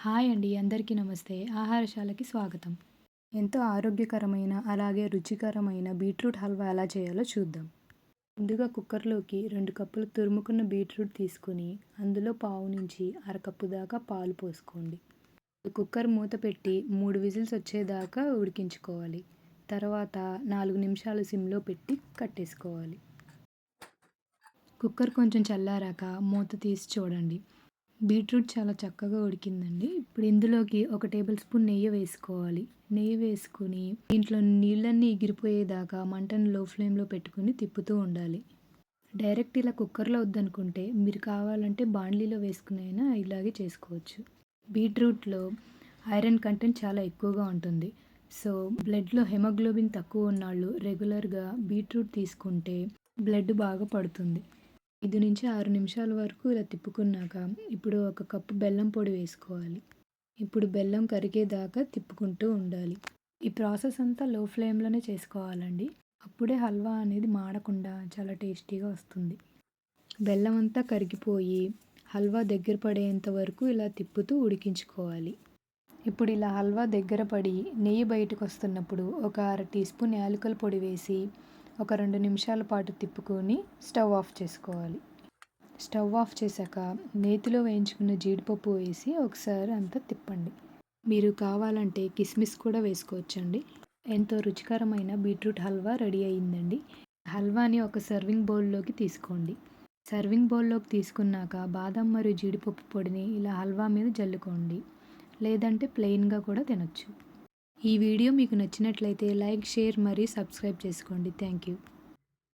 Hi అండి అందరికీ నమస్తే. ఆహారశాలకి స్వాగతం. ఎంతో ఆరోగ్యకరమైన అలాగే రుచికరమైన బీట్రూట్ హల్వా ఎలా చేయాలో చూద్దాం. ముందుగా కుక్కర్లోకి రెండు కప్పులు తురుముకున్న బీట్రూట్ తీసుకొని అందులో పావు నుంచి అరకప్పు దాకా పాలు పోసుకోండి. కుక్కర్ మూత పెట్టి మూడు విజిల్స్ వచ్చేదాకా ఉడికించుకోవాలి. తర్వాత నాలుగు నిమిషాలు సిమ్లో పెట్టి కట్టేసుకోవాలి. కుక్కర్ కొంచెం చల్లారాక మూత తీసి చూడండి. బీట్రూట్ చాలా చక్కగా ఉడికిందండి. ఇప్పుడు ఇందులోకి ఒక టేబుల్ స్పూన్ నెయ్యి వేసుకోవాలి. నెయ్యి వేసుకుని దీంట్లో నీళ్ళన్నీ ఎగిరిపోయేదాకా మంటను లో ఫ్లేమ్లో పెట్టుకుని తిప్పుతూ ఉండాలి. డైరెక్ట్ ఇలా కుక్కర్లో వద్దనుకుంటే మీరు కావాలంటే బాండ్లీలో వేసుకునైనా ఇలాగే చేసుకోవచ్చు. బీట్రూట్లో ఐరన్ కంటెంట్ చాలా ఎక్కువగా ఉంటుంది. సో బ్లడ్లో హెమోగ్లోబిన్ తక్కువ ఉన్నాళ్ళు రెగ్యులర్గా బీట్రూట్ తీసుకుంటే బ్లడ్ బాగా పడుతుంది. ఐదు నుంచి ఆరు నిమిషాల వరకు ఇలా తిప్పుకున్నాక ఇప్పుడు ఒక కప్పు బెల్లం పొడి వేసుకోవాలి. ఇప్పుడు బెల్లం కరిగేదాకా తిప్పుకుంటూ ఉండాలి. ఈ ప్రాసెస్ అంతా లో ఫ్లేమ్లోనే చేసుకోవాలండి. అప్పుడే హల్వా అనేది మాడకుండా చాలా టేస్టీగా వస్తుంది. బెల్లం అంతా కరిగిపోయి హల్వా దగ్గర పడేంత వరకు ఇలా తిప్పుతూ ఉడికించుకోవాలి. ఇప్పుడు ఇలా హల్వా దగ్గర పడి నెయ్యి బయటకు వస్తున్నప్పుడు ఒక అర టీ స్పూన్ యాలకుల పొడి వేసి ఒక రెండు నిమిషాల పాటు తిప్పుకొని స్టవ్ ఆఫ్ చేసుకోవాలి. స్టవ్ ఆఫ్ చేశాక నేతిలో వేయించుకున్న జీడిపప్పు వేసి ఒకసారి అంతా తిప్పండి. మీరు కావాలంటే కిస్మిస్ కూడా వేసుకోవచ్చండి. ఎంతో రుచికరమైన బీట్రూట్ హల్వా రెడీ అయ్యిందండి. హల్వాని ఒక సర్వింగ్ బౌల్లోకి తీసుకోండి. సర్వింగ్ బౌల్లోకి తీసుకున్నాక బాదం మరియు జీడిపప్పు పొడిని ఇలా హల్వా మీద జల్లుకోండి. లేదంటే ప్లెయిన్గా కూడా తినొచ్చు. ఈ వీడియో మీకు నచ్చినట్లయితే లైక్ షేర్ మరియు సబ్స్క్రైబ్ చేసుకోండి. Thank you.